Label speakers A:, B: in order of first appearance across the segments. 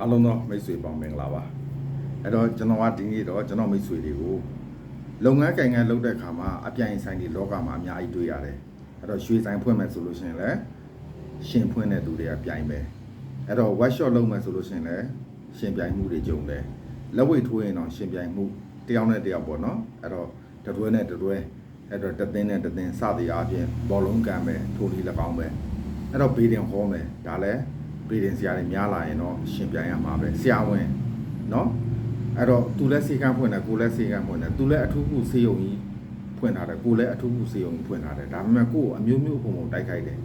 A: အားလုံးသောမိတ်ဆွေပေါင်းမင်္ဂလာပါအဲ့တော့ကျွန်တော်ကဒီနေ့တော့ကျွန်တော်မိတ်ဆွေတွေကိုလုပ်ငန်းကိုင်ငန်းလုပ်တဲ့အခါမှာအပြိုင်ဆိုင်တွေလောကမှာအများကြီးတွေ့ရတယ်အဲ့တော့ရွှေဆိုင်ဖွင့်မယ်ဆိုလို့ရှိရင်လည်းရှင်ဖွင့်တဲ့သူတွေကပြိုင်ပဲအဲ့တော့ workshop လုပ်မယ်ဆိုလို့ရှိရင်လည်းရှင်ပြိုင်မှုတွေကြုံတယ်လက်ဝိတ်ထိုးရင်တော့ရှင်ပြိုင်မှုတယောက်နဲ့တယောက်ပေါ့နော်အဲ့တော့တတွဲနဲ့တတွဲအဲ့တော့တသင်းနဲ့တသင်းစသည်အားဖြင့်ဘောလုံးကန်ပဲထိုးလီ၎င်းပဲအဲ့တော့ဘေးတင်ဟောမယ်ဒါလည်း ပြည်တင်ဆရာတွေများလာရင်တော့ရှင်ပြိုင်ရမှာပဲဆရာဝန်နော်အဲ့တော့သူလည်းစေကန်းဖွင့်တယ်ကိုလည်းစေကန်းဖွင့်တယ်သူလည်းအထူးကူစေယုံကြီးဖွင့်ထားတယ်ကိုလည်းအထူးကူစေယုံကြီးဖွင့်ထားတယ်ဒါပေမဲ့ကို့ကိုအမျိုးမျိုးပုံပုံတိုက်ခိုက်တယ်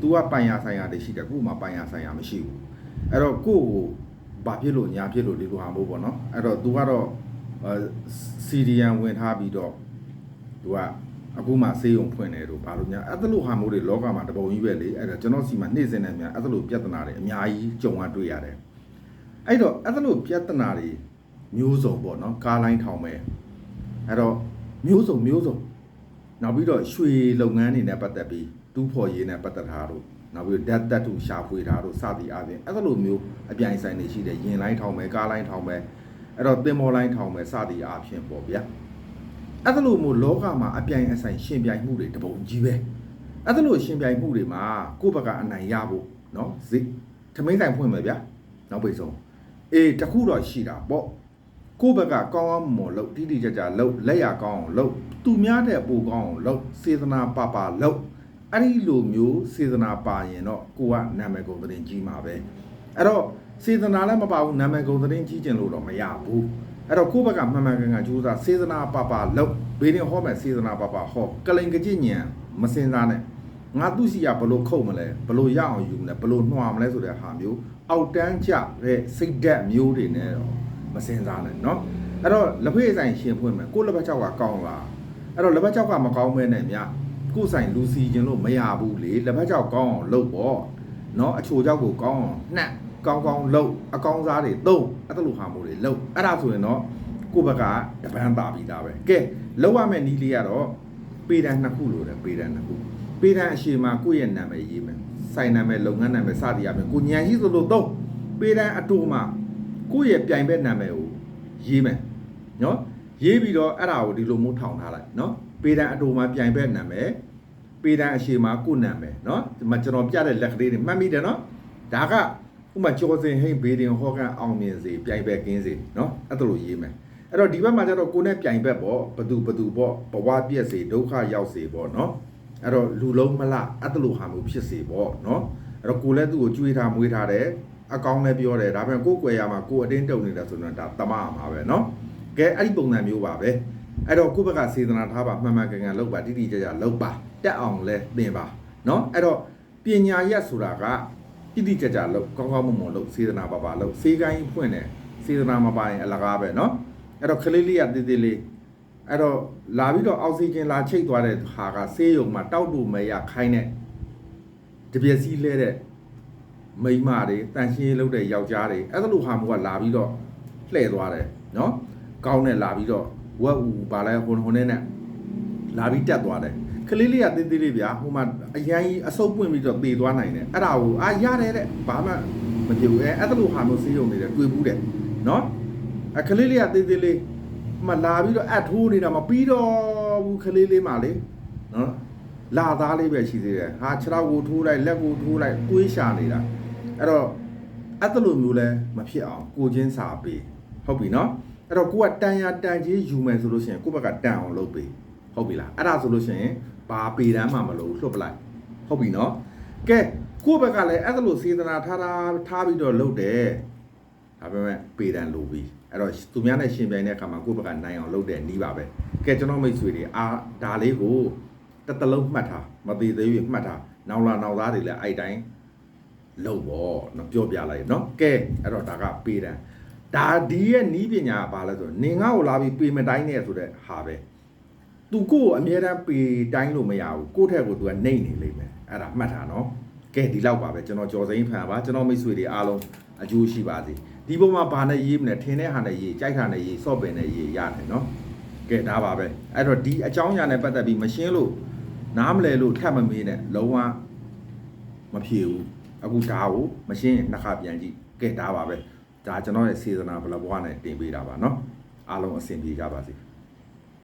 A: သူကပိုင်ရဆိုင်ရတရှိတယ်ကို့မှာပိုင်ရဆိုင်ရမရှိဘူးအဲ့တော့ကို့ကိုဘာဖြစ်လို့ညာဖြစ်လို့ဒီလိုဟာမို့ပေါ့နော်အဲ့တော့သူကတော့စီဒီယန်ဝင်ထားပြီးတော့သူက အခုမှဆေးရုံဖွင့်တယ်လို့ဘာလို့များအဲ့ဒါလိုဟာမျိုးတွေလောကမှာတပုံကြီးပဲလေအဲ့ဒါကျွန်တော်စီမှာနှိမ့်စင်နေများအဲ့ဒါလိုပြဿနာတွေအများကြီးကြုံရတွေ့ရတယ်အဲ့တော့အဲ့ဒါလိုပြဿနာတွေမျိုးစုံပေါ့နော်ကားလိုင်းထောင်မဲ့အဲ့တော့မျိုးစုံမျိုးစုံနောက်ပြီးတော့ရွှေလုပ်ငန်းတွေနဲ့ပတ်သက်ပြီးတူးဖော်ရေးနဲ့ပတ်သက်တာတို့နောက်ပြီးဓာတ်တက်တူရှာဖွေတာတို့စသည်အပြင်အဲ့ဒါလိုမျိုးအပြိုင်ဆိုင်တွေရှိတယ်ရင်လိုင်းထောင်မဲ့ကားလိုင်းထောင်မဲ့အဲ့တော့တင်မော်လိုင်းထောင်မဲ့စသည်အပြင်ပေါ့ဗျာ အဲ့ဒါလို့မို့လောကမှာအပြိုင်အဆိုင်ရှင်ပြိုင်မှုတွေတပုံကြီးပဲအဲ့ဒါလို့ရှင်ပြိုင်မှုတွေမှာကိုယ့်ဘက်ကအနိုင်ရဖို့နော်ဈေးထမင်းဆိုင်ဖွင့်မယ်ဗျာနောက်ပိတ်ဆုံးအေးတခုတော့ရှိတာပေါ့ကိုယ့်ဘက်ကကောင်းအောင်မလို့တိတိကျကျလို့လက်ရကောင်းအောင်လို့သူများတဲ့ပိုကောင်းအောင်လို့စေတနာပါပါလို့အဲ့ဒီလိုမျိုးစေတနာပါရင်တော့ကိုကနာမည်ကုန်တင်ကြီးမှာပဲအဲ့တော့စေတနာလည်းမပါဘူးနာမည်ကုန်တင်ကြီးကျင်လို့တော့မရဘူး အဲ့တော့ကိုယ့်ဘက်ကမှန်မှန်ကန်ကန်ကြိုးစားစေတနာပပလောက်ဘေးရင်ဟောမယ်စေတနာပပဟောကလိန်ကကြည့်ညံမစင်စားနဲ့ငါသူ့စီကဘလို့ခုတ်မလဲဘလို့ရအောင်ယူမလဲဘလို့နှွာမလဲဆိုတဲ့ဟာမျိုးအောက်တန်းကျတဲ့စိတ်ဓာတ်မျိုးတွေနဲ့တော့မစင်စားနဲ့เนาะအဲ့တော့လက်ဖေးဆိုင်ရှင်ဖွင့်မယ်ကိုယ့်လက်ဖက်ချောက်ကကောင်းလားအဲ့တော့လက်ဖက်ချောက်ကမကောင်းမဲနဲ့မြကိုယ့်ဆိုင်လူစီခြင်းလို့မရဘူးလေလက်ဖက်ချောက်ကောင်းအောင်လုပ်ပေါ့ နော်အချိုကြောက်ကိုကောင်းအောင်နှက်ကောင်းကောင်းလှုပ်အကောင်းစားတွေသုံးအဲ့လိုဟာမျိုးတွေလှုပ်အဲ့ဒါဆိုရင်တော့ကိုယ့်ဘက်ကတပန်းတာပြီးသားပဲကဲလှုပ်ရမယ့်နည်းလေးကတော့ပေတန်နှစ်ခုလိုတယ်ပေတန်နှစ်ခုပေတန်အရှိမကိုယ့်ရဲ့နာမည်ရေးမယ်ဆိုင်နာမည်လုပ်ငန်းနာမည်စသည်အပြင်ကိုညံရှိသလိုသုံးပေတန်အတူမှကိုယ့်ရဲ့ပြိုင်ဘက်နာမည်ကိုရေးမယ်နော်ရေးပြီးတော့အဲ့ဒါကိုဒီလိုမျိုးထောင်ထားလိုက်နော်ပေတန်အတူမှပြိုင်ဘက်နာမည် ပေတံအရှိမှာကိုယ့်နာမည်နော်ဒီမှာကျွန်တော်ပြတဲ့လက်ကလေးတွေမှတ်မိတယ်နော်ဒါကဥမာကျော်စင်ဟိန်းဘေးတင်ဟောကန်အောင်မြင်စေပြိုင်ဘက်ကင်းစေနော်အဲ့ဒါလိုရေးမယ်အဲ့တော့ဒီဘက်မှာကျတော့ကိုယ်နဲ့ပြိုင်ဘက်ပေါ့ဘသူဘသူပေါ့ဘဝပြည့်စေဒုက္ခရောက်စေပေါ့နော်အဲ့တော့လူလုံးမလအဲ့တလူဟာမျိုးဖြစ်စေပေါ့နော်အဲ့တော့ကိုယ်လည်းသူ့ကိုကြွေးထားမွေးထားတယ်အကောင်းလည်းပြောတယ်ဒါပေမဲ့ကိုယ်ကွယ်ရမှာကိုယ်အတင်းတုံနေတာဆိုတော့ဒါတမမှာပဲနော်ကဲအဲ့ဒီပုံစံမျိုးပါပဲအဲ့တော့ကိုယ့်ဘက်ကစေတနာထားပါမှန်မှန်ကန်ကန်လုပ်ပါတိတိကျကျလုပ်ပါ တက်အောင်လဲသင်ပါနော်အဲ့တော့ပညာရက်ဆိုတာကတိတိကျကျလုပ်ကောင်းကောင်းမွန်မွန်လုပ်စေတနာပါပါလုပ်စေကိုင်းဖွင့်တယ်စေတနာမပါရင်အလကားပဲနော်အဲ့တော့ကလေးလေးကတေးသေးလေးအဲ့တော့လာပြီးတော့အောက်ဆီဂျင်လာချိတ်သွားတဲ့ဟာကဆေးရုံမှာတောက်တူမရခိုင်းတဲ့တပြက်စီးလဲတဲ့မိန်းမတွေတန်ရှင်းရေးလုပ်တဲ့ယောက်ျားတွေအဲ့ဒါလိုဟာမျိုးကလာပြီးတော့လှည့်သွားတယ်နော်ကောင်းနဲ့လာပြီးတော့ဝက်ဦးဗာလဲဟိုဟိုနဲ့နဲ့လာပြီးတက်သွားတယ် ကလေးလေးကတေးသေးလေးဗျာဟိုမှာအရန်ကြီးအဆုပ်ပွင့်ပြီးတော့တေသွားနိုင်တယ်အဲ့ဒါကိုအာရတယ်တဲ့ဘာမှမဖြစ်ဘူးအဲအဲ့ဒါလိုဟာမျိုးဆေးရုံနေတယ်တွေ့ဘူးတယ်နော်အခလေးလေးကသေးသေးလေးမလာပြီးတော့အပ်ထိုးနေတာမပြီးတော့ဘူးခလေးလေးမှလေနော်လာသားလေးပဲရှိသေးတယ်ဟာခြေထောက်ကိုထိုးလိုက်လက်ကိုထိုးလိုက်တွေးရှာနေတာအဲ့တော့အဲ့တလိုမျိုးလဲမဖြစ်အောင်ကိုချင်းစာပေးဟုတ်ပြီနော်အဲ့တော့ကိုကတန်ရတန်ကြီးယူမယ်ဆိုလို့ရှိရင်ကိုဘက်ကတန်အောင်လုပ်ပေးဟုတ်ပြီလားအဲ့ဒါဆိုလို့ရှိရင် ဘာပေတမ်းမှမလို့လွတ်ပလိုက်ဟုတ်ပြီနော်ကဲကိုဘက်ကလည်းအဲ့ဒါလိုစေတနာထားထားထားပြီးတော့လုပ်တယ်ဒါပေမဲ့ပေတံလိုပြီးအဲ့တော့သူများနဲ့ရှင်ပြိုင်တဲ့အခါမှာကိုယ့်ဘက်ကနိုင်အောင်လုပ်တဲ့နီးပါပဲကဲကျွန်တော်မိတ်ဆွေတွေအာဒါလေးကိုတစ်တလုံးမှတ်ထားမသေးသေးဘူးမှတ်ထားနောက်လာနောက်သားတွေလည်းအဲ့တိုင်းလုပ်ပေါ့နော်ပြောပြလိုက်နော်ကဲအဲ့တော့ဒါကပေတံဒါဒီရဲ့နီးပညာကဘာလဲဆိုတော့နေငါ့ကိုလာပြီးပေမတိုင်းနဲ့ဆိုတဲ့ဟာပဲ သူကိုအမြဲတမ်းပေတိုင်းလို့မရဘူးကိုယ့်ထက်ကိုသူကနှိမ့်နေလိမ့်မယ်အဲ့ဒါမှတ်ထားနော်ကဲဒီလောက်ပါပဲကျွန်တော်ကြော်စိမ့်ဖန်ပါကျွန်တော်မိတ်ဆွေတွေအားလုံးအကျိုးရှိပါစေဒီပုံမှာဘာနဲ့ရေးမလဲထင်းတဲ့ဟာနဲ့ရေးကြိုက်တာနဲ့ရေးစော့ပင်နဲ့ရေးရတယ်နော်ကဲဒါပါပဲအဲ့တော့ဒီအကြောင်းအရာနဲ့ပတ်သက်ပြီးမရှင်းလို့နားမလဲလို့ထပ်မမေးနဲ့လုံးဝမဖြေဘူးအခုဒါကိုမရှင်းရင်နှစ်ခါပြန်ကြည့်ကဲဒါပါပဲဒါကျွန်တော်ရဲ့စေတနာဘလဘွားနဲ့တင်ပေးတာပါနော်အားလုံးအဆင်ပြေကြပါစေ